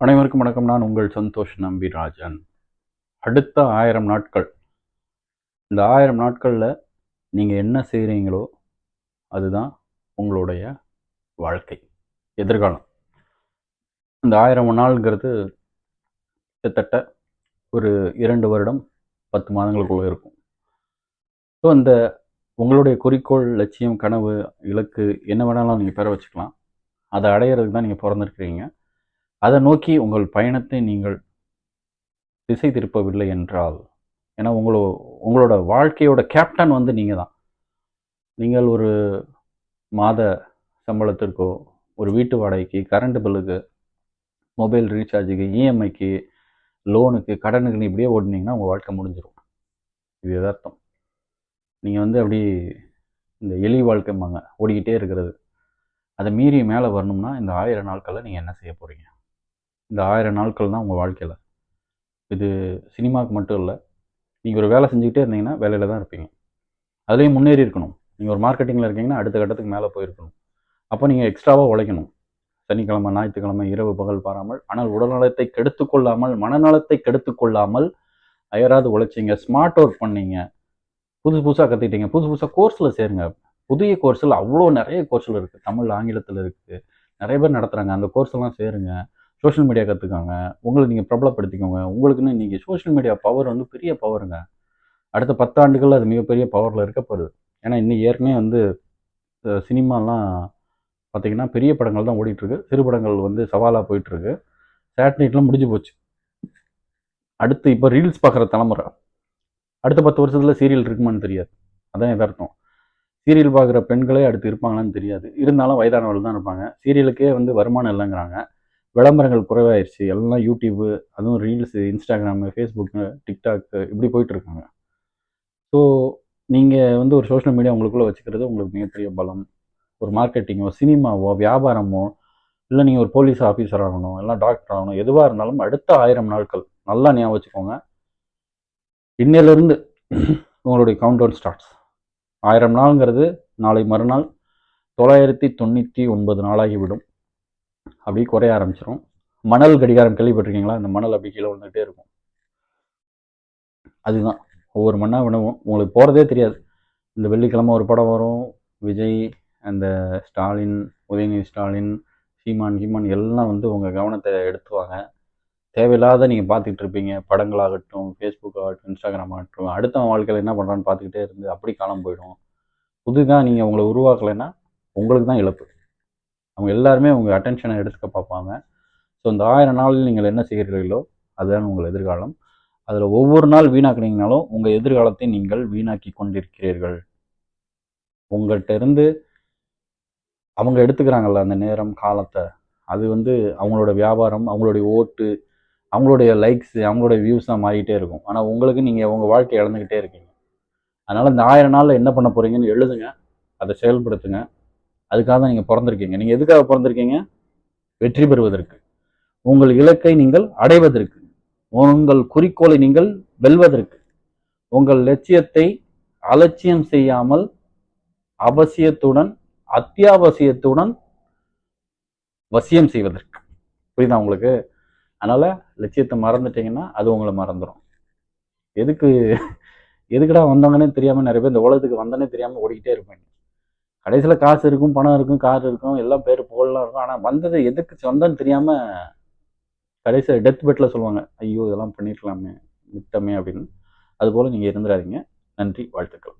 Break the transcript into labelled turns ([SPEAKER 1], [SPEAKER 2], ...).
[SPEAKER 1] அனைவருக்கும் வணக்கம். நான் உங்கள் சந்தோஷ் நம்பிராஜன். அடுத்த ஆயிரம் நாட்கள். இந்த ஆயிரம் நாட்களில் நீங்கள் என்ன செய்கிறீங்களோ அதுதான் உங்களுடைய வாழ்க்கை எதிர்காலம். இந்த ஆயிரம் நாள்ங்கிறது கிட்டத்தட்ட ஒரு இரண்டு வருடம் பத்து மாதங்களுக்குள்ளே இருக்கும். ஸோ இந்த உங்களுடைய குறிக்கோள் லட்சியம் கனவு இலக்கு என்ன வேணாலும் நீங்கள் பெற வச்சுக்கலாம். அதை அடையிறதுக்கு தான் நீங்கள் பிறந்திருக்கிறீங்க. அதை நோக்கி உங்கள் பயணத்தை நீங்கள் திசை திருப்பவில்லை என்றால். ஏன்னா உங்களோ உங்களோட வாழ்க்கையோட கேப்டன் வந்து நீங்கள் தான். நீங்கள் ஒரு மாத சம்பளத்திற்கோ ஒரு வீட்டு வாடகைக்கு கரண்ட் பில்லுக்கு மொபைல் ரீசார்ஜுக்கு இஎம்ஐக்கு லோனுக்கு கடனுக்கு இப்படியே ஓடினீங்கன்னா உங்கள் வாழ்க்கை முடிஞ்சிடும் இது எதார்த்தம் நீங்கள் வந்து அப்படி இந்த எலி வாழ்க்கைம்பாங்க ஓடிக்கிட்டே இருக்கிறது. அதை மீறி மேலே வரணும்னா இந்த ஆயிரம் நாட்களில் நீங்கள் என்ன செய்ய போகிறீங்க இந்த ஆயிரம் நாட்கள் தான் உங்கள் வாழ்க்கையில். இது சினிமாவுக்கு மட்டும் இல்லை நீங்கள் ஒரு வேலை செஞ்சுக்கிட்டே இருந்தீங்கன்னா வேலையில் தான் இருப்பீங்க. அதுலேயும் முன்னேறி இருக்கணும். நீங்கள் ஒரு மார்க்கெட்டிங்கில் இருக்கீங்கன்னா அடுத்த கட்டத்துக்கு மேலே போயிருக்கணும். அப்போ நீங்கள் எக்ஸ்ட்ராவாக உழைக்கணும். சனிக்கிழமை ஞாயிற்றுக்கிழமை இரவு பகல் பாராமல் ஆனால் உடல்நலத்தை கெடுத்து கொள்ளாமல் மனநலத்தை கெடுத்து கொள்ளாமல் அயராது உழைச்சிங்க. ஸ்மார்ட் ஒர்க் பண்ணீங்க. புதுசு புதுசாக கற்றுக்கிட்டீங்க புதுசு புதுசாக கோர்ஸில் சேருங்க. புதிய கோர்ஸில் அவ்வளோ நிறைய கோர்ஸில் இருக்குது தமிழ் ஆங்கிலத்தில் இருக்குது நிறைய பேர் நடத்துகிறாங்க அந்த கோர்ஸ்லாம் சேருங்க. சோஷியல் மீடியா கற்றுக்காங்க உங்களை நீங்கள் பிரபலப்படுத்திக்கோங்க. உங்களுக்குன்னு நீங்கள் சோஷியல் மீடியா பவர் வந்து பெரிய பவருங்க அடுத்த பத்தாண்டுகள் அது மிகப்பெரிய பவரில் இருக்க போகுது. ஏன்னா இன்னும் ஏற்கனவே வந்து சினிமாலாம் பார்த்திங்கன்னா பெரிய படங்கள் தான் ஓடிட்டுருக்கு. சிறு படங்கள் வந்து சவாலாக போயிட்டுருக்கு. சேட்டலைட்லாம் முடிஞ்சு போச்சு. அடுத்து இப்போ ரீல்ஸ் பார்க்குற தலைமுறை. அடுத்த பத்து வருஷத்தில் சீரியல் இருக்குமான்னு தெரியாது. அதான் எதார்த்தம். சீரியல் பார்க்குற பெண்களே அடுத்து இருப்பாங்களான்னு தெரியாது. இருந்தாலும் வயதானவர்கள் தான் இருப்பாங்க. சீரியலுக்கே வந்து வருமானம் இல்லைங்கிறாங்க. விளம்பரங்கள் குறைவாயிருச்சு. எல்லாம் யூடியூப்பு அதுவும் ரீல்ஸு இன்ஸ்டாகிராமு ஃபேஸ்புக்கு டிக்டாக்கு இப்படி போயிட்டுருக்காங்க. ஸோ நீங்கள் வந்து ஒரு சோஷியல் மீடியா உங்களுக்குள்ளே வச்சுக்கிறது உங்களுக்கு மிகப்பெரிய பலம். ஒரு மார்க்கெட்டிங்கோ சினிமாவோ வியாபாரமோ இல்லை நீங்கள் ஒரு போலீஸ் ஆஃபீஸர் ஆகணும் இல்லை டாக்டர் ஆகணும் எதுவாக இருந்தாலும் அடுத்த ஆயிரம் நாட்கள் நல்லா ஞாபகம் வச்சுக்கோங்க. இன்னையிலேருந்து உங்களுடைய கவுண்டவுன் ஸ்டார்ட்ஸ் ஆயிரம் நாளுங்கிறது நாளை மறுநாள் தொள்ளாயிரத்தி தொண்ணூற்றி ஒன்பது நாளாகிவிடும். அப்படி குறைய ஆரம்பிச்சிடும் மணல் கடிகாரம் கேள்விப்பட்டிருக்கீங்களா? அந்த மணல் அப்படி கீழே விழுந்துகிட்டே இருக்கும். அதுதான். ஒவ்வொரு மண்ணாக வினவும் உங்களுக்கு போகிறதே தெரியாது. இந்த வெள்ளிக்கிழமை ஒரு படம் வரும். விஜய் அந்த ஸ்டாலின் உதயநிதி ஸ்டாலின் சீமான் கீமான் எல்லாம் வந்து உங்கள் கவனத்தை எடுத்துவாங்க. தேவையில்லாத நீங்கள் பார்த்துக்கிட்டு இருப்பீங்க. படங்களாகட்டும் ஃபேஸ்புக் ஆகட்டும் இன்ஸ்டாகிராம் ஆகட்டும். அடுத்த வாழ்க்கையில் என்ன பண்ணுறான்னு பார்த்துக்கிட்டே இருந்து அப்படி காலம் போயிடும். புதுதாக நீங்கள் உங்களை உருவாக்கலைன்னா உங்களுக்கு தான் இழப்பு. அவங்க எல்லாருமே உங்கள் அட்டென்ஷனை எடுத்துக்க பார்ப்பாங்க. ஸோ இந்த ஆயிரம் நாளில் நீங்கள் என்ன செய்கிறீர்களோ அதுதான் உங்கள் எதிர்காலம். அதில் ஒவ்வொரு நாள் வீணாக்குனீங்கனாலும் உங்கள் எதிர்காலத்தை நீங்கள் வீணாக்கி கொண்டிருக்கிறீர்கள். உங்கள்கிட்ட இருந்து அவங்க எடுத்துக்கிறாங்கல்ல அந்த நேரம் காலத்தை. அது வந்து அவங்களோட வியாபாரம் அவங்களுடைய ஓட்டு அவங்களுடைய லைக்ஸு அவங்களுடைய வியூஸ் தான் மாறிக்கிட்டே இருக்கும். ஆனால் உங்களுக்கு நீங்கள் உங்கள் வாழ்க்கை இழந்துக்கிட்டே இருக்கீங்க. அதனால் இந்த ஆயிரம் நாளில் என்ன பண்ண போகிறீங்கன்னு எழுதுங்க. அதை செயல்படுத்துங்க. அதுக்காக தான் நீங்கள் பிறந்திருக்கீங்க. நீங்கள் எதுக்காக பிறந்திருக்கீங்க? வெற்றி பெறுவதற்கு. உங்கள் இலக்கை நீங்கள் அடைவதற்கு. உங்கள் குறிக்கோளை நீங்கள் வெல்வதற்கு. உங்கள் லட்சியத்தை அலட்சியம் செய்யாமல் அவசியத்துடன் அத்தியாவசியத்துடன் வசியம் செய்வதற்கு. புரியுதா உங்களுக்கு? அதனால் லட்சியத்தை மறந்துட்டீங்கன்னா அது உங்களை மறந்துடும் எதுக்கு எதுக்கடா வந்தவங்கன்னே தெரியாமல் நிறைய பேர் இந்த உலகத்துக்கு வந்தனே தெரியாமல் ஓடிக்கிட்டே இருப்பேன் கடைசியில் காசு இருக்கும் பணம் இருக்கும் கார் இருக்கும் எல்லாம் பேர் புகழெலாம் இருக்கும். ஆனால் வந்தது எதுக்கு சொந்தம்னு தெரியாமல் கடைசியில் டெத் பெட்டில் சொல்லுவாங்க. ஐயோ இதெல்லாம் பண்ணியிருக்கலாமே விட்டமே அப்படின்னு. அதுபோல் நீங்கள் இருந்துடாதீங்க. நன்றி வாழ்த்துக்கள்.